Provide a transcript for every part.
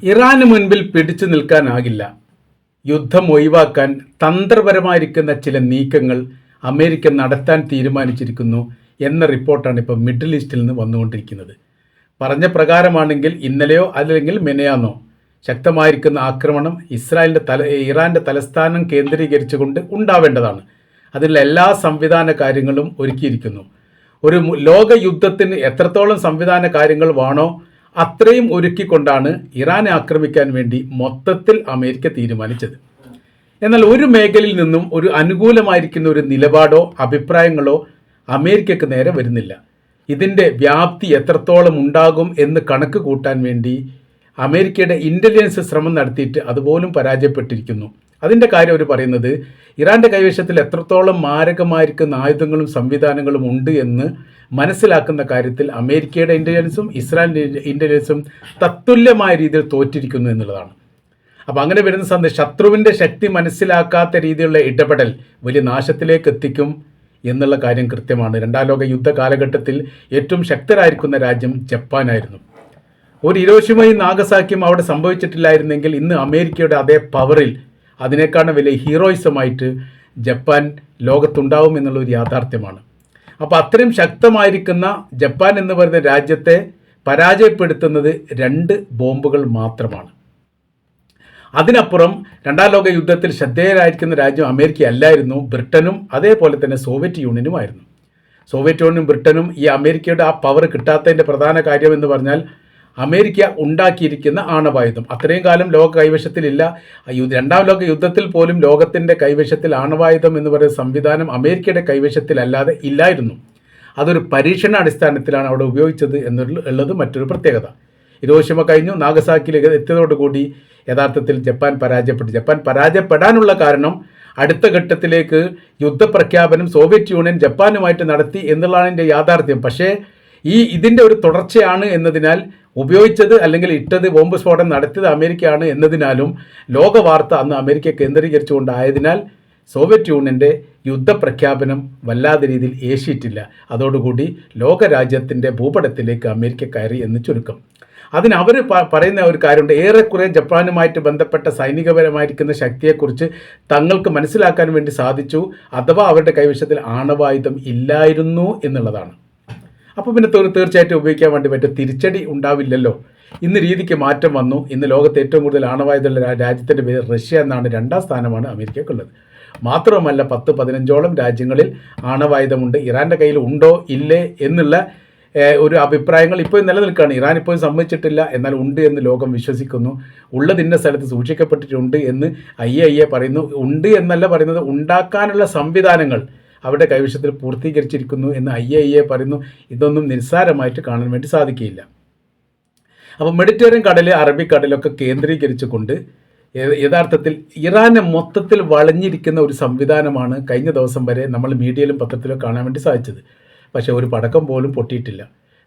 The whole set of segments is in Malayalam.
ഇറാന് മുൻപിൽ പിടിച്ചു നിൽക്കാനാകില്ല. യുദ്ധം ഒഴിവാക്കാൻ തന്ത്രപരമായിരിക്കുന്ന ചില നീക്കങ്ങൾ അമേരിക്ക നടത്താൻ തീരുമാനിച്ചിരിക്കുന്നു എന്ന റിപ്പോർട്ടാണ് ഇപ്പോൾ മിഡിൽ ഈസ്റ്റിൽ നിന്ന് വന്നുകൊണ്ടിരിക്കുന്നത്. പറഞ്ഞ പ്രകാരമാണെങ്കിൽ ഇന്നലെയോ അല്ലെങ്കിൽ മെനയാന്നോ ശക്തമായിരിക്കുന്ന ആക്രമണം ഇസ്രായേലിന്റെ തല ഇറാന്റെ തലസ്ഥാനം കേന്ദ്രീകരിച്ചുകൊണ്ട് ഉണ്ടാവേണ്ടതാണ്. അതിനുള്ള എല്ലാ സംവിധാന കാര്യങ്ങളും ഒരുക്കിയിരിക്കുന്നു. ഒരു ലോക യുദ്ധത്തിന് എത്രത്തോളം സംവിധാന കാര്യങ്ങൾ വേണോ അത്രയും ഒരുക്കിക്കൊണ്ടാണ് ഇറാനെ ആക്രമിക്കാൻ വേണ്ടി മൊത്തത്തിൽ അമേരിക്ക തീരുമാനിച്ചത്. എന്നാൽ ഒരു മേഖലയിൽ നിന്നും ഒരു അനുകൂലമായിരിക്കുന്ന ഒരു നിലപാടോ അഭിപ്രായങ്ങളോ അമേരിക്കക്ക് നേരെ വരുന്നില്ല. ഇതിന്റെ വ്യാപ്തി എത്രത്തോളം ഉണ്ടാകും എന്ന് കണക്ക് കൂട്ടാൻ വേണ്ടി അമേരിക്കയുടെ ഇന്റലിജൻസ് ശ്രമം നടത്തിയിട്ട് അതുപോലും പരാജയപ്പെട്ടിരിക്കുന്നു. അതിന്റെ കാര്യം അവർ പറയുന്നത് ഇറാന്റെ കൈവശത്തിൽ എത്രത്തോളം മാരകമായിരിക്കുന്ന ആയുധങ്ങളും സംവിധാനങ്ങളും ഉണ്ട് എന്ന് മനസ്സിലാക്കുന്ന കാര്യത്തിൽ അമേരിക്കയുടെ ഇന്റലിജൻസും ഇസ്രായേലിന്റെ ഇന്റലിജൻസും തത്തുല്യമായ രീതിയിൽ തോറ്റിരിക്കുന്നു എന്നുള്ളതാണ്. അപ്പോൾ അങ്ങനെ വരുന്ന സന്ദേശം ശത്രുവിന്റെ ശക്തി മനസ്സിലാക്കാത്ത രീതിയിലുള്ള ഇടപെടൽ വലിയ നാശത്തിലേക്ക് എത്തിക്കും എന്നുള്ള കാര്യം കൃത്യമാണ്. രണ്ടാം ലോക യുദ്ധ കാലഘട്ടത്തിൽ ഏറ്റവും ശക്തരായിരിക്കുന്ന രാജ്യം ജപ്പാനായിരുന്നു. ഒരു ഇരോഷിമയും നാഗസാക്കിയും അവിടെ സംഭവിച്ചിട്ടില്ലായിരുന്നെങ്കിൽ ഇന്ന് അമേരിക്കയുടെ അതേ പവറിൽ അതിനേക്കാളും വലിയ ഹീറോയിസമായിട്ട് ജപ്പാൻ ലോകത്തുണ്ടാവും എന്നുള്ളൊരു യാഥാർത്ഥ്യമാണ്. അപ്പോൾ അത്രയും ശക്തമായിരിക്കുന്ന ജപ്പാൻ എന്ന് പറയുന്ന രാജ്യത്തെ പരാജയപ്പെടുത്തുന്നത് രണ്ട് ബോംബുകൾ മാത്രമാണ്. അതിനപ്പുറം രണ്ടാം ലോക യുദ്ധത്തിൽ ശ്രദ്ധേയരായിരിക്കുന്ന രാജ്യം അമേരിക്ക അല്ലായിരുന്നു ബ്രിട്ടനും അതേപോലെ തന്നെ സോവിയറ്റ് യൂണിയനുമായിരുന്നു. സോവിയറ്റ് യൂണിയനും ബ്രിട്ടനും ഈ അമേരിക്കയുടെ ആ പവർ കിട്ടാത്തതിന്റെ പ്രധാന കാര്യം എന്ന് പറഞ്ഞാൽ അമേരിക്ക ഉണ്ടാക്കിയിരിക്കുന്ന ആണവായുധം. അത്രയും കാലം ലോക കൈവശത്തിലില്ല രണ്ടാം ലോക യുദ്ധത്തിൽ പോലും ലോകത്തിന്റെ കൈവശത്തിൽ ആണവായുധം എന്ന് പറയുന്ന സംവിധാനം അമേരിക്കയുടെ കൈവശത്തിലല്ലാതെ ഇല്ലായിരുന്നു. അതൊരു പരീക്ഷണ അടിസ്ഥാനത്തിലാണ് അവിടെ ഉപയോഗിച്ചത് എന്നുള്ളത് മറ്റൊരു പ്രത്യേകത. ഹിരോഷിമ കഴിഞ്ഞു. നാഗസാക്കിയിലേക്ക് എത്തിയതോടുകൂടി യഥാർത്ഥത്തിൽ ജപ്പാൻ പരാജയപ്പെട്ടു. ജപ്പാൻ പരാജയപ്പെടാനുള്ള കാരണം അടുത്ത ഘട്ടത്തിലേക്ക് യുദ്ധപ്രഖ്യാപനം സോവിയറ്റ് യൂണിയൻ ജപ്പാനുമായിട്ട് നടത്തി എന്നുള്ളതാണ് എന്റെ യാഥാർത്ഥ്യം. പക്ഷേ ഈ ഇതിന്റെ ഒരു തുടർച്ചയാണ് എന്നതിനാൽ ഉപയോഗിച്ചത് അല്ലെങ്കിൽ ഇട്ടത് ബോംബ് സ്ഫോടനം നടത്തിയത് അമേരിക്കയാണ് എന്നതിനാലും ലോക വാർത്ത അന്ന് അമേരിക്ക കേന്ദ്രീകരിച്ചുകൊണ്ടായതിനാൽ സോവിയറ്റ് യൂണിയന്റെ യുദ്ധപ്രഖ്യാപനം വല്ലാതെ രീതിയിൽ ഏശിയിട്ടില്ല. അതോടുകൂടി ലോകരാജ്യത്തിന്റെ ഭൂപടത്തിലേക്ക് അമേരിക്ക കയറി എന്ന് ചുരുക്കം. അതിന് അവർ പറയുന്ന ഒരു കാര്യമുണ്ട്. ഏറെക്കുറെ ജപ്പാനുമായിട്ട് ബന്ധപ്പെട്ട സൈനികപരമായിരിക്കുന്ന ശക്തിയെക്കുറിച്ച് തങ്ങൾക്ക് മനസ്സിലാക്കാൻ വേണ്ടി സാധിച്ചു. അഥവാ അവരുടെ കൈവശത്തിൽ ആണവായുധം ഇല്ലായിരുന്നു എന്നുള്ളതാണ്. അപ്പോൾ പിന്നെ തീർ- തീർച്ചയായിട്ടും ഉപയോഗിക്കാൻ വേണ്ടി പറ്റും തിരിച്ചടി ഉണ്ടാവില്ലല്ലോ. ഇന്ന് രീതിക്ക് മാറ്റം വന്നു. ഇന്ന് ലോകത്തെ ഏറ്റവും കൂടുതൽ ആണവായുധമുള്ള രാജ്യത്തിന്റെ പേര് റഷ്യ എന്നാണ് രണ്ടാം സ്ഥാനമാണ് അമേരിക്കക്കുള്ളത്. മാത്രവുമല്ല പത്ത് പതിനഞ്ചോളം രാജ്യങ്ങളിൽ ആണവായുധമുണ്ട്. ഇറാന്റെ കയ്യിൽ ഉണ്ടോ ഇല്ലേ എന്നുള്ള ഒരു അഭിപ്രായങ്ങൾ ഇപ്പോൾ നിലനിൽക്കുകയാണ്. ഇറാൻ ഇപ്പോഴും സമ്മതിച്ചിട്ടില്ല. എന്നാൽ ഉണ്ട് എന്ന് ലോകം വിശ്വസിക്കുന്നു. ഉള്ളത് ഇന്ന സ്ഥലത്ത് സൂക്ഷിക്കപ്പെട്ടിട്ടുണ്ട് എന്ന് ഐ എ പറയുന്നു. ഉണ്ട് എന്നല്ല പറയുന്നത്. ഉണ്ടാക്കാനുള്ള സംവിധാനങ്ങൾ അവരുടെ കൈവശത്തിൽ പൂർത്തീകരിച്ചിരിക്കുന്നു എന്ന് ഐ എ ഐ എ പറയുന്നു. ഇതൊന്നും നിസ്സാരമായിട്ട് കാണാൻ വേണ്ടി സാധിക്കുകയില്ല. അപ്പോൾ മെഡിറ്ററേനിയൻ കടൽ അറബിക്കടലൊക്കെ കേന്ദ്രീകരിച്ചുകൊണ്ട് യഥാർത്ഥത്തിൽ ഇറാനെ മൊത്തത്തിൽ വളഞ്ഞിരിക്കുന്ന ഒരു സംവിധാനമാണ് കഴിഞ്ഞ ദിവസം വരെ നമ്മൾ മീഡിയയിലും പത്രത്തിലും കാണാൻ വേണ്ടി സാധിച്ചത്. പക്ഷേ ഒരു പടക്കം പോലും പൊട്ടിയിട്ടില്ല.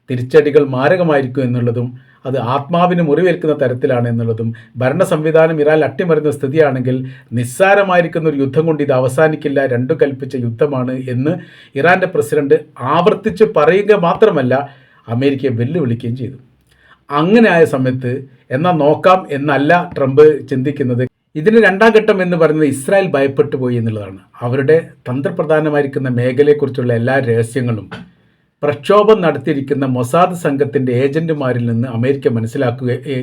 തിരിച്ചടികൾ മാരകമായിരിക്കും എന്നുള്ളതും അത് ആത്മാവിന് മുറിവേൽക്കുന്ന തരത്തിലാണ് എന്നുള്ളതും ഭരണ സംവിധാനം ഇറാൻ അട്ടിമറിയുന്ന സ്ഥിതിയാണെങ്കിൽ നിസ്സാരമായിരിക്കുന്ന ഒരു യുദ്ധം കൊണ്ട് ഇത് അവസാനിക്കില്ല രണ്ടു കൽപ്പിച്ച യുദ്ധമാണ് എന്ന് ഇറാന്റെ പ്രസിഡന്റ് ആവർത്തിച്ച് പറയുക മാത്രമല്ല അമേരിക്കയെ വെല്ലുവിളിക്കുകയും ചെയ്തു. അങ്ങനെ ആയ സമയത്ത് എന്നാൽ നോക്കാം എന്നല്ല ട്രംപ് ചിന്തിക്കുന്നത്. ഇതിന് രണ്ടാം ഘട്ടം എന്ന് പറയുന്നത് ഇസ്രായേൽ ഭയപ്പെട്ടു പോയി എന്നുള്ളതാണ്. അവരുടെ തന്ത്രപ്രധാനമായിരിക്കുന്ന മേഖലയെക്കുറിച്ചുള്ള എല്ലാ രഹസ്യങ്ങളും പ്രക്ഷോഭം നടത്തിയിരിക്കുന്ന മൊസാദ് സംഘത്തിന്റെ ഏജന്റുമാരിൽ നിന്ന് അമേരിക്ക മനസ്സിലാക്കുകയോ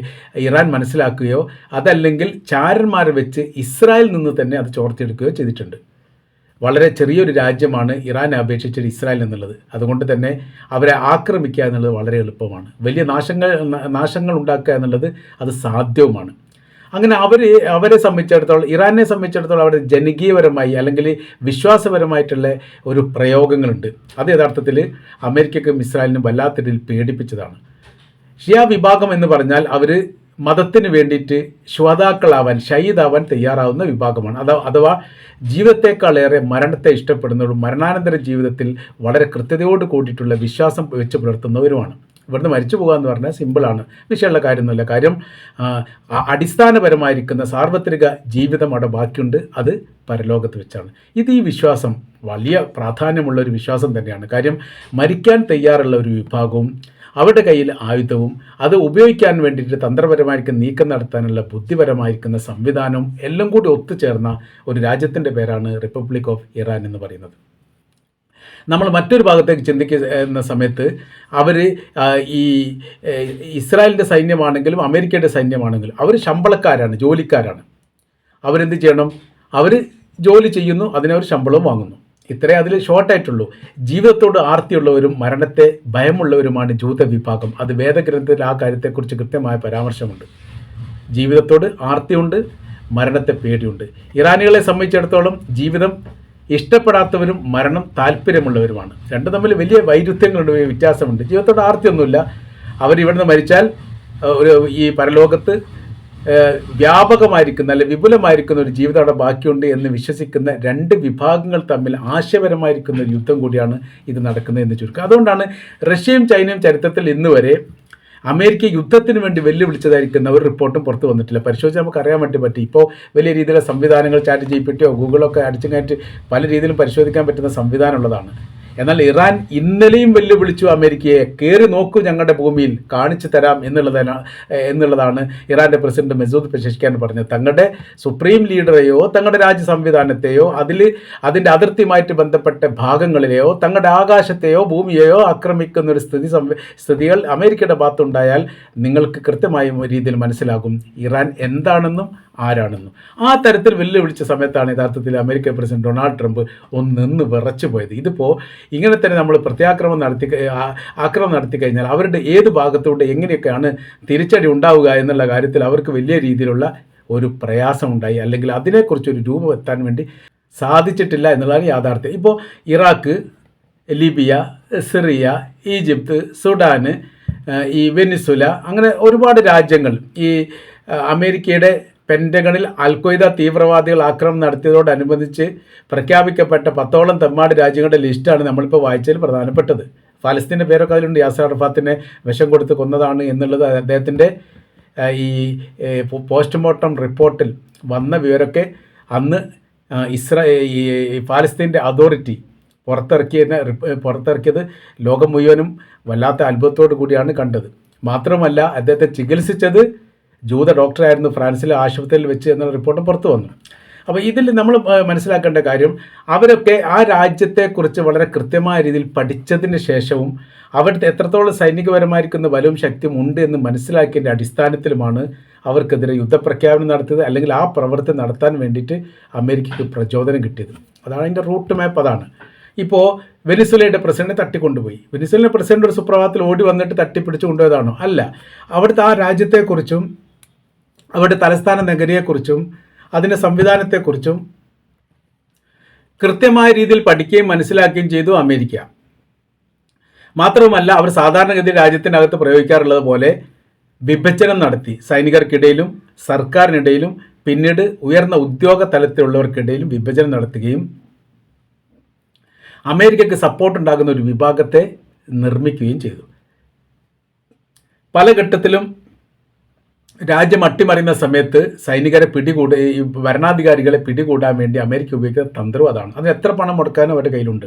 ഇറാൻ മനസ്സിലാക്കുകയോ അതല്ലെങ്കിൽ ചാരന്മാരെ വെച്ച് ഇസ്രായേൽ നിന്ന് തന്നെ അത് ചോർത്തിയെടുക്കുകയോ ചെയ്തിട്ടുണ്ട്. വളരെ ചെറിയൊരു രാജ്യമാണ് ഇറാനെ അപേക്ഷിച്ച് ഇസ്രായേൽ എന്നുള്ളത്. അതുകൊണ്ട് തന്നെ അവരെ ആക്രമിക്കുക എന്നുള്ളത് വളരെ എളുപ്പമാണ്. വലിയ നാശങ്ങൾ നാശങ്ങൾ ഉണ്ടാക്കുക എന്നുള്ളത് അത് സാധ്യവുമാണ്. അങ്ങനെ അവർ അവരെ സംബന്ധിച്ചിടത്തോളം ഇറാനെ സംബന്ധിച്ചിടത്തോളം അവിടെ ജനകീയപരമായി അല്ലെങ്കിൽ വിശ്വാസപരമായിട്ടുള്ള ഒരു പ്രയോഗങ്ങളുണ്ട്. അത് യഥാർത്ഥത്തിൽ അമേരിക്കക്കും ഇസ്രായേലിനും വല്ലാത്ത രീതിയിൽ പേടിപ്പിച്ചതാണ് ഷിയ വിഭാഗം എന്ന് പറഞ്ഞാൽ അവർ മതത്തിന് വേണ്ടിയിട്ട് ശ്രോതാക്കളാവാൻ ഷഹീദാവാൻ തയ്യാറാവുന്ന വിഭാഗമാണ്. അത അഥവാ ജീവിതത്തെക്കാളേറെ മരണത്തെ ഇഷ്ടപ്പെടുന്നവരും മരണാനന്തര ജീവിതത്തിൽ വളരെ കൃത്യതയോട് കൂടിയിട്ടുള്ള വിശ്വാസം വെച്ച് പുലർത്തുന്നവരുമാണ്. ഇവിടുന്ന് മരിച്ചു പോകുക എന്ന് പറഞ്ഞാൽ സിമ്പിളാണ് വിഷയമുള്ള കാര്യമൊന്നുമില്ല. കാര്യം അടിസ്ഥാനപരമായിരിക്കുന്ന സാർവത്രിക ജീവിതം അവിടെ ബാക്കിയുണ്ട്. അത് പരലോകത്ത് വെച്ചാണ്. ഇത് ഈ വിശ്വാസം വലിയ പ്രാധാന്യമുള്ള ഒരു വിശ്വാസം തന്നെയാണ്. കാര്യം മരിക്കാൻ തയ്യാറുള്ള ഒരു വിഭാഗവും അവരുടെ കയ്യിൽ ആയുധവും അത് ഉപയോഗിക്കാൻ വേണ്ടിയിട്ട് തന്ത്രപരമായിരിക്കും നീക്കം നടത്താനുള്ള ബുദ്ധിപരമായിരിക്കുന്ന സംവിധാനവും എല്ലാം കൂടി ഒത്തുചേർന്ന ഒരു രാജ്യത്തിന്റെ പേരാണ് റിപ്പബ്ലിക് ഓഫ് ഇറാൻ എന്ന് പറയുന്നത്. നമ്മൾ മറ്റൊരു ഭാഗത്തേക്ക് ചിന്തിക്കുന്ന സമയത്ത് അവർ ഈ ഇസ്രായേലിന്റെ സൈന്യമാണെങ്കിലും അമേരിക്കയുടെ സൈന്യമാണെങ്കിലും അവർ ശമ്പളക്കാരാണ് ജോലിക്കാരാണ്. അവരെന്ത് ചെയ്യണം? അവർ ജോലി ചെയ്യുന്നു അതിനവർ ശമ്പളവും വാങ്ങുന്നു. ഇത്രേ അതിൽ ഷോർട്ടായിട്ടുള്ളൂ. ജീവിതത്തോട് ആർത്തിയുള്ളവരും മരണത്തെ ഭയമുള്ളവരുമാണ് ജൂത വിഭാഗം അത് വേദഗ്രന്ഥത്തിൽ ആ കാര്യത്തെക്കുറിച്ച് കൃത്യമായ പരാമർശമുണ്ട്. ജീവിതത്തോട് ആർത്തിയുണ്ട് മരണത്തെ പേടിയുണ്ട്. ഇറാനികളെ സംബന്ധിച്ചിടത്തോളം ജീവിതം ഇഷ്ടപ്പെടാത്തവരും മരണം താല്പര്യമുള്ളവരുമാണ്. രണ്ടും തമ്മിൽ വലിയ വൈരുദ്ധ്യങ്ങളുണ്ട് വ്യത്യാസമുണ്ട്. ജീവിതത്തോട് ആർത്തിയൊന്നുമില്ല. അവരിവിടുന്ന് മരിച്ചാൽ ഒരു ഈ പരലോകത്ത് വ്യാപകമായിരിക്കുന്ന അല്ലെ വിപുലമായിരിക്കുന്ന ഒരു ജീവിതം അവിടെ ബാക്കിയുണ്ട് എന്ന് വിശ്വസിക്കുന്ന രണ്ട് വിഭാഗങ്ങൾ തമ്മിൽ ആശയപരമായിരിക്കുന്ന ഒരു യുദ്ധം കൂടിയാണ് ഇത് നടക്കുന്നത് എന്ന് ചുരുക്കം. അതുകൊണ്ടാണ് റഷ്യയും ചൈനയും ചരിത്രത്തിൽ ഇന്ന് വരെ അമേരിക്ക യുദ്ധത്തിന് വേണ്ടി വെല്ലുവിളിച്ചതായിരിക്കുന്ന ഒരു റിപ്പോർട്ടും പുറത്തു വന്നിട്ടില്ല. പരിശോധിച്ച് നമുക്ക് അറിയാൻ വേണ്ടി പറ്റും. ഇപ്പോൾ വലിയ രീതിയിലുള്ള സംവിധാനങ്ങൾ ചാറ്റ് ജി പി ടിയോ അടിച്ചു കയറ്റി പല രീതിയിലും പരിശോധിക്കാൻ പറ്റുന്ന സംവിധാനം ഉള്ളതാണ്. എന്നാൽ ഇറാൻ ഇന്നലെയും വെല്ലുവിളിച്ചു അമേരിക്കയെ കയറി നോക്കൂ ഞങ്ങളുടെ ഭൂമിയിൽ കാണിച്ചു തരാം എന്നുള്ളതാണ് എന്നുള്ളതാണ് ഇറാന്റെ പ്രസിഡന്റ് മെസൂദ് പെഷഷ്കാൻ പറഞ്ഞത്. തങ്ങളുടെ സുപ്രീം ലീഡറെയോ തങ്ങളുടെ രാജ്യ സംവിധാനത്തെയോ അതിൽ അതിന്റെ അതിർത്തിയുമായിട്ട് ബന്ധപ്പെട്ട ഭാഗങ്ങളിലെയോ തങ്ങളുടെ ആകാശത്തെയോ ഭൂമിയെയോ ആക്രമിക്കുന്ന ഒരു സ്ഥിതി സ്ഥിതികൾ അമേരിക്കയുടെ ഭാഗത്തുണ്ടായാൽ നിങ്ങൾക്ക് കൃത്യമായ രീതിയിൽ മനസ്സിലാകും ഇറാൻ എന്താണെന്നും ആരാണെന്നും. ആ തരത്തിൽ വെല്ലുവിളിച്ച സമയത്താണ് യഥാർത്ഥത്തിൽ അമേരിക്കൻ പ്രസിഡന്റ് ഡൊണാൾഡ് ട്രംപ് ഒന്ന് നിന്ന് വിറച്ചു പോയത്. ഇതിപ്പോൾ ഇങ്ങനെ തന്നെ നമ്മൾ പ്രത്യാക്രമം നടത്തി ആക്രമം നടത്തി കഴിഞ്ഞാൽ അവരുടെ ഏത് ഭാഗത്തോട്ട് എങ്ങനെയൊക്കെയാണ് തിരിച്ചടി ഉണ്ടാവുക എന്നുള്ള കാര്യത്തിൽ അവർക്ക് വലിയ രീതിയിലുള്ള ഒരു പ്രയാസമുണ്ടായി അല്ലെങ്കിൽ അതിനെക്കുറിച്ചൊരു രൂപം എത്താൻ വേണ്ടി സാധിച്ചിട്ടില്ല എന്നുള്ളതാണ് യാഥാർത്ഥ്യം. ഇപ്പോൾ ഇറാഖ് ലിബിയ സിറിയ ഈജിപ്ത് സുഡാന് ഈ വെനിസുല അങ്ങനെ ഒരുപാട് രാജ്യങ്ങൾ ഈ അമേരിക്കയുടെ പെന്റഗണിൽ അൽക്വയ്ദ തീവ്രവാദികൾ ആക്രമണം നടത്തിയതോടനുബന്ധിച്ച് പ്രഖ്യാപിക്കപ്പെട്ട പത്തോളം തെമ്മാട് രാജ്യങ്ങളുടെ ലിസ്റ്റാണ് നമ്മളിപ്പോൾ വായിച്ചതിൽ പ്രധാനപ്പെട്ടത്. ഫലസ്തീന്റെ പേരൊക്കെ അതിലുണ്ട്. യാസർ അറഫാത്തിനെ വിഷം കൊടുത്ത് കൊന്നതാണ് എന്നുള്ളത് അദ്ദേഹത്തിന്റെ ഈ പോസ്റ്റ്മോർട്ടം റിപ്പോർട്ടിൽ വന്ന വിവരമൊക്കെ അന്ന് ഇസ്രാ ഈ ഫാലസ്തീന്റെ അതോറിറ്റി പുറത്തിറക്കിയതിനെ പുറത്തിറക്കിയത് ലോകം മുഴുവനും വല്ലാത്ത അത്ഭുതത്തോടു കൂടിയാണ് കണ്ടത്. മാത്രമല്ല അദ്ദേഹത്തെ ചികിത്സിച്ചത് ജൂത ഡോക്ടറായിരുന്നു ഫ്രാൻസിലെ ആശുപത്രിയിൽ വെച്ച് എന്ന റിപ്പോർട്ടും പുറത്തു വന്നു. അപ്പോൾ ഇതിൽ നമ്മൾ മനസ്സിലാക്കേണ്ട കാര്യം അവരൊക്കെ ആ രാജ്യത്തെക്കുറിച്ച് വളരെ കൃത്യമായ രീതിയിൽ പഠിച്ചതിന് ശേഷവും അവിടുത്തെ എത്രത്തോളം സൈനികപരമായിരിക്കുന്ന ബലവും ശക്തിയും ഉണ്ട് എന്ന് മനസ്സിലാക്കിയതിന്റെ അടിസ്ഥാനത്തിലുമാണ് അവർക്കെതിരെ യുദ്ധപ്രഖ്യാപനം നടത്തിയത് അല്ലെങ്കിൽ ആ പ്രവൃത്തി നടത്താൻ വേണ്ടിയിട്ട് അമേരിക്കയ്ക്ക് പ്രചോദനം കിട്ടിയത്. അതാണ് അതിന്റെ റൂട്ട് മാപ്പ് അതാണ്. ഇപ്പോൾ വെനിസുലയുടെ പ്രസിഡന്റ് തട്ടിക്കൊണ്ടുപോയി. വെനിസുലയുടെ പ്രസിഡന്റ് ഒരു സുപ്രഭാതത്തിൽ ഓടി വന്നിട്ട് തട്ടിപ്പിടിച്ച് കൊണ്ടുപോയതാണോ? അല്ല. അവിടുത്തെ ആ രാജ്യത്തെക്കുറിച്ചും അവരുടെ തലസ്ഥാന നഗരിയെക്കുറിച്ചും അതിന്റെ സംവിധാനത്തെക്കുറിച്ചും കൃത്യമായ രീതിയിൽ പഠിക്കുകയും മനസ്സിലാക്കുകയും ചെയ്തു അമേരിക്ക. മാത്രവുമല്ല അവർ സാധാരണഗതിയിൽ രാജ്യത്തിനകത്ത് പ്രയോഗിക്കാറുള്ളത് പോലെ വിഭജനം നടത്തി. സൈനികർക്കിടയിലും സർക്കാരിനിടയിലും പിന്നീട് ഉയർന്ന ഉദ്യോഗ തലത്തിലുള്ളവർക്കിടയിലും വിഭജനം നടത്തുകയും അമേരിക്കയ്ക്ക് സപ്പോർട്ട് ഉണ്ടാകുന്ന ഒരു വിഭാഗത്തെ നിർമ്മിക്കുകയും ചെയ്തു. പല ഘട്ടത്തിലും രാജ്യം അട്ടിമറിയുന്ന സമയത്ത് സൈനികരെ പിടികൂട ഈ ഭരണാധികാരികളെ പിടികൂടാൻ വേണ്ടി അമേരിക്ക ഉപയോഗിക്കുന്ന തന്ത്രം അതാണ്. അതിന് എത്ര പണം മുടക്കാനും അവരുടെ കയ്യിലുണ്ട്.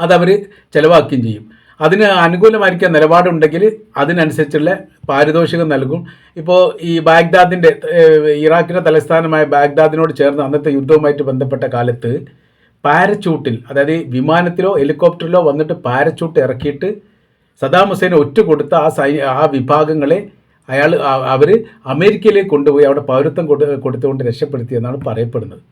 അതവർ ചിലവാക്കുകയും ചെയ്യും. അതിന് അനുകൂലമായിരിക്കാൻ നിലപാടുണ്ടെങ്കിൽ അതിനനുസരിച്ചുള്ള പാരിതോഷികം നൽകും. ഇപ്പോൾ ഈ ബാഗ്ദാദിന്റെ ഇറാഖിന്റെ തലസ്ഥാനമായ ബാഗ്ദാദിനോട് ചേർന്ന് അന്നത്തെ യുദ്ധവുമായിട്ട് ബന്ധപ്പെട്ട കാലത്ത് പാരച്ചൂട്ടിൽ അതായത് വിമാനത്തിലോ ഹെലികോപ്റ്ററിലോ വന്നിട്ട് പാരച്ചൂട്ട് ഇറക്കിയിട്ട് സദാം ഹുസൈൻ ഒറ്റ കൊടുത്ത ആ സൈ ആ വിഭാഗങ്ങളെ അയാൾ അവർ അമേരിക്കയിലേക്ക് കൊണ്ടുപോയി അവിടെ പൗരത്വം കൊടു കൊടുത്തുകൊണ്ട് രക്ഷപ്പെടുത്തിയെന്നാണ് പറയപ്പെടുന്നത്.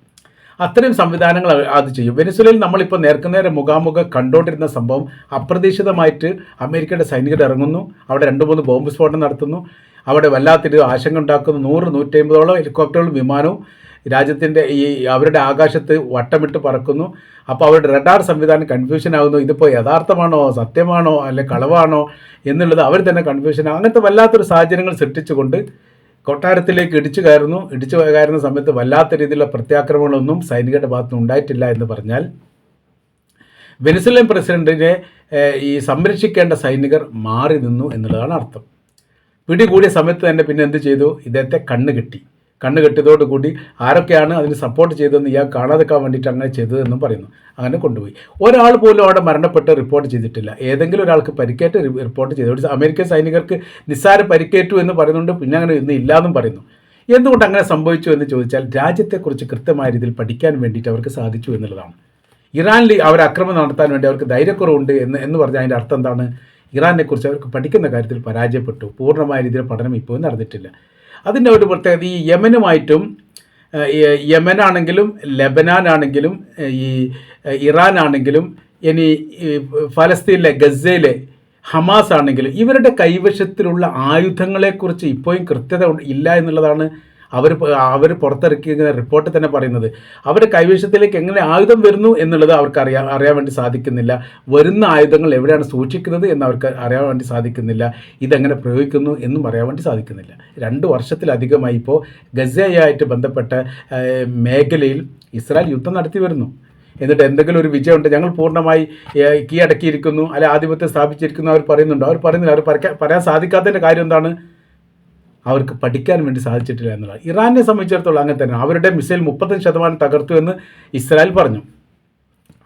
അത്തരം സംവിധാനങ്ങൾ അത് ചെയ്യും. വെനസുലയിൽ നമ്മളിപ്പോൾ നേർക്കുനേരെ മുഖാമുഖം കണ്ടുകൊണ്ടിരുന്ന സംഭവം അപ്രതീക്ഷിതമായിട്ട് അമേരിക്കയുടെ സൈനികർ ഇറങ്ങുന്നു. അവിടെ രണ്ട് മൂന്ന് ബോംബ് സ്ഫോടനം നടത്തുന്നു. അവിടെ വല്ലാത്തൊരു ആശങ്ക ഉണ്ടാക്കുന്നു. നൂറ് നൂറ്റമ്പതോളം ഹെലികോപ്റ്ററുകളും വിമാനവും രാജ്യത്തിന്റെ ഈ അവരുടെ ആകാശത്ത് വട്ടമിട്ട് പറക്കുന്നു. അപ്പോൾ അവരുടെ റഡാർ സംവിധാനം കൺഫ്യൂഷൻ ആകുന്നു ഇതിപ്പോൾ യഥാർത്ഥമാണോ സത്യമാണോ അല്ലെ കളവാണോ എന്നുള്ളത് അവർ തന്നെ കൺഫ്യൂഷൻ അങ്ങനത്തെ വല്ലാത്തൊരു സാഹചര്യങ്ങൾ സൃഷ്ടിച്ചുകൊണ്ട് കൊട്ടാരത്തിലേക്ക് ഇടിച്ചു കയറുന്നു. ഇടിച്ചു കയറുന്ന സമയത്ത് വല്ലാത്ത രീതിയിലുള്ള പ്രത്യാക്രമണങ്ങളൊന്നും സൈനികരുടെ ഭാഗത്തുനിന്ന് ഉണ്ടായിട്ടില്ല എന്ന് പറഞ്ഞാൽ വെനിസുലൻ പ്രസിഡന്റിനെ ഈ സംരക്ഷിക്കേണ്ട സൈനികർ മാറി നിന്നു എന്നുള്ളതാണ് അർത്ഥം. പിടികൂടിയ സമയത്ത് തന്നെ പിന്നെ എന്ത് ചെയ്തു? ഇദ്ദേഹത്തെ കണ്ണ് കെട്ടി. കണ്ണ് കെട്ടിയതോടുകൂടി ആരൊക്കെയാണ് അതിന് സപ്പോർട്ട് ചെയ്തതെന്ന് ഇയാൾ കാണാതെക്കാൻ വേണ്ടിയിട്ട് അങ്ങനെ ചെയ്തതെന്നും പറയുന്നു. അങ്ങനെ കൊണ്ടുപോയി. ഒരാൾ പോലും അവിടെ മരണപ്പെട്ട് റിപ്പോർട്ട് ചെയ്തിട്ടില്ല. ഏതെങ്കിലും ഒരാൾക്ക് പരിക്കേറ്റ് റിപ്പോർട്ട് ചെയ്തു. അമേരിക്കൻ സൈനികർക്ക് നിസ്സാര പരിക്കേറ്റു എന്ന് പറയുന്നുണ്ട്. പിന്നെ അങ്ങനെ ഇന്ന് ഇല്ലാന്നും പറയുന്നു. എന്തുകൊണ്ട് അങ്ങനെ സംഭവിച്ചു എന്ന് ചോദിച്ചാൽ രാജ്യത്തെക്കുറിച്ച് കൃത്യമായ രീതിയിൽ പഠിക്കാൻ വേണ്ടിയിട്ട് അവർക്ക് സാധിച്ചു എന്നുള്ളതാണ്. ഇറാനിൽ അവർ ആക്രമണം നടത്താൻ വേണ്ടി അവർക്ക് ധൈര്യക്കുറവുണ്ട് എന്ന് എന്ന് പറഞ്ഞാൽ അതിന്റെ അർത്ഥം എന്താണ്? ഇറാനെക്കുറിച്ച് അവർക്ക് പഠിക്കുന്ന കാര്യത്തിൽ പരാജയപ്പെട്ടു. പൂർണമായ രീതിയിൽ പഠനം ഇപ്പോഴും നടന്നിട്ടില്ല. അതിന്റെ ഒരു പ്രത്യേകത ഈ യമനുമായിട്ടും യമനാണെങ്കിലും ലബനാനാണെങ്കിലും ഈ ഇറാനാണെങ്കിലും ഇനി ഫലസ്തീനിലെ ഗസയിലെ ഹമാസ് ആണെങ്കിലും ഇവരുടെ കൈവശത്തിലുള്ള ആയുധങ്ങളെക്കുറിച്ച് ഇപ്പോഴും കൃത്യത ഇല്ല എന്നുള്ളതാണ് അവർ അവർ പുറത്തിറക്കിയ റിപ്പോർട്ട് തന്നെ പറയുന്നത്. അവരുടെ കൈവശത്തിലേക്ക് എങ്ങനെ ആയുധം വരുന്നു എന്നുള്ളത് അവർക്ക് അറിയാൻ അറിയാൻ വേണ്ടി സാധിക്കുന്നില്ല. വരുന്ന ആയുധങ്ങൾ എവിടെയാണ് സൂക്ഷിക്കുന്നത് എന്ന് അവർക്ക് അറിയാൻ വേണ്ടി സാധിക്കുന്നില്ല. ഇതെങ്ങനെ പ്രയോഗിക്കുന്നു എന്നും അറിയാൻ വേണ്ടി സാധിക്കുന്നില്ല. രണ്ട് വർഷത്തിലധികമായി ഇപ്പോൾ ഗസയായിട്ട് ബന്ധപ്പെട്ട മേഖലയിൽ ഇസ്രായേൽ യുദ്ധം നടത്തി വരുന്നു. എന്നിട്ട് എന്തെങ്കിലും ഒരു വിജയമുണ്ട്. ഞങ്ങൾ പൂർണമായി കീഴടക്കിയിരിക്കുന്നു. അല്ലെ ആധിപത്യം സ്ഥാപിച്ചിരിക്കുന്നു. അവർ പറയുന്നുണ്ട്. അവർ പറയുന്നില്ല. അവർ പറയാൻ സാധിക്കാത്തതിന്റെ കാര്യം എന്താണ്? അവർക്ക് പഠിക്കാൻ വേണ്ടി സാധിച്ചിട്ടില്ല എന്നുള്ളത് ഇറാനെ സംബന്ധിച്ചിടത്തോളം അങ്ങനെ തന്നെ. അവരുടെ മിസൈൽ മുപ്പത്തഞ്ച് ശതമാനം തകർത്തു എന്ന് ഇസ്രായേൽ പറഞ്ഞു.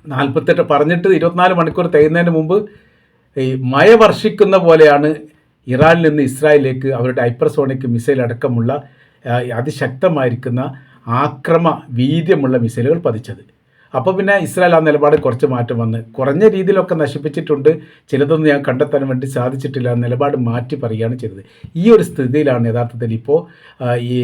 നാൽപ്പത്തെട്ട് പറഞ്ഞിട്ട് ഇരുപത്തിനാല് മണിക്കൂർ തികയുന്നതിന് മുമ്പ് ഈ മഴ വർഷിക്കുന്ന പോലെയാണ് ഇറാനിൽ നിന്ന് ഇസ്രായേലിലേക്ക് അവരുടെ ഹൈപ്പർസോണിക് മിസൈൽ അടക്കമുള്ള അതിശക്തമായിരിക്കുന്ന ആക്രമ വീര്യമുള്ള മിസൈലുകൾ പതിച്ചത്. അപ്പോൾ പിന്നെ ഇസ്രായേൽ ആ നിലപാട് കുറച്ച് മാറ്റം വന്ന്. കുറഞ്ഞ രീതിയിലൊക്കെ നശിപ്പിച്ചിട്ടുണ്ട്. ചിലതൊന്നും ഞാൻ കണ്ടെത്താൻ വേണ്ടി സാധിച്ചിട്ടില്ല നിലപാട് മാറ്റി പറയുകയാണ് ചെയ്തത്. ഈ ഒരു സ്ഥിതിയിലാണ് യഥാർത്ഥത്തിൽ ഇപ്പോൾ ഈ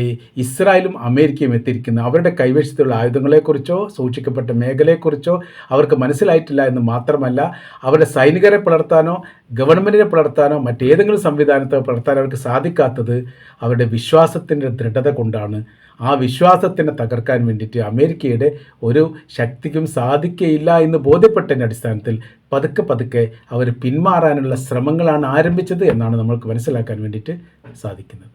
ഇസ്രായേലും അമേരിക്കയും എത്തിയിരിക്കുന്നത്. അവരുടെ കൈവശത്തുള്ള ആയുധങ്ങളെക്കുറിച്ചോ സൂക്ഷിക്കപ്പെട്ട മേഖലയെക്കുറിച്ചോ അവർക്ക് മനസ്സിലായിട്ടില്ല എന്ന് മാത്രമല്ല അവരുടെ സൈനികരെ പുലർത്താനോ ഗവൺമെന്റിനെ പുലർത്താനോ മറ്റേതെങ്കിലും സംവിധാനത്തെ പുലർത്താൻ അവർക്ക് സാധിക്കാത്തത് അവരുടെ വിശ്വാസത്തിന്റെ ദൃഢത കൊണ്ടാണ്. ആ വിശ്വാസത്തിനെ തകർക്കാൻ വേണ്ടിയിട്ട് അമേരിക്കയുടെ ഒരു ശക്തിക്കും സാധിക്കയില്ല എന്ന് ബോധ്യപ്പെട്ടതിന്റെ അടിസ്ഥാനത്തിൽ പതുക്കെ പതുക്കെ അവർ പിന്മാറാനുള്ള ശ്രമങ്ങളാണ് ആരംഭിച്ചത് എന്നാണ് നമ്മൾക്ക് മനസ്സിലാക്കാൻ വേണ്ടിയിട്ട് സാധിക്കുന്നത്.